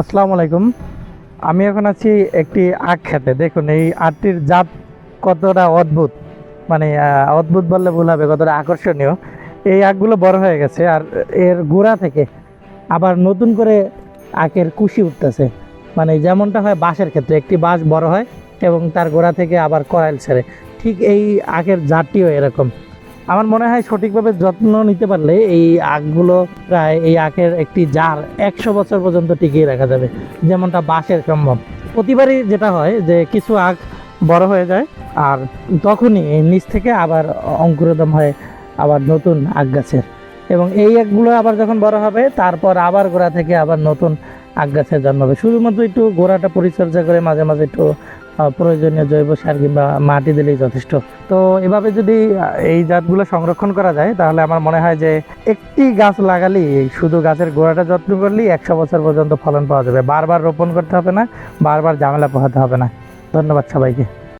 আসসালামু আলাইকুম। আমি এখন আছি একটি আখ খেতে। দেখুন, এই আখটির জাত কতটা অদ্ভুত। মানে অদ্ভুত বললে ভুল হবে, কতটা আকর্ষণীয়। এই আখগুলো বড় হয়ে গেছে আর এর গোড়া থেকে আবার নতুন করে আখের কুশি উঠতেছে। মানে যেমনটা হয় বাঁশের ক্ষেত্রে, একটি বাঁশ বড় হয় এবং তার গোড়া থেকে আবার করাইল ছেড়ে। ঠিক এই আখের জাতটিও এরকম। আমার মনে হয় সঠিকভাবে যত্ন নিতে পারলে এই আখগুলো প্রায়, এই আখের একটি জার একশো বছর পর্যন্ত টিকিয়ে রাখা যাবে। যেমনটা বাঁশের সম্ভব প্রতিবারই যেটা হয় যে কিছু আখ বড় হয়ে যায় আর তখনই নিচ থেকে আবার অঙ্কুরোদম হয় আবার নতুন আখ গাছের। এবং এই আখগুলো আবার যখন বড় হবে, তারপর আবার গোড়া থেকে আবার নতুন আখ গাছের জন্মাবে শুধুমাত্র একটু গোড়াটা পরিচর্যা করে মাঝে মাঝে একটু প্রয়োজনীয় জৈব সার কিংবা মাটি দিলেই যথেষ্ট। তো এভাবে যদি এই জাতগুলো সংরক্ষণ করা যায়, তাহলে আমার মনে হয় যে একটি গাছ লাগালেই শুধু গাছের গোড়াটা যত্ন করলেই একশো বছর পর্যন্ত ফলন পাওয়া যাবে। বারবার রোপণ করতে হবে না, বারবার ঝামেলা পোহাতে হবে না। ধন্যবাদ সবাইকে।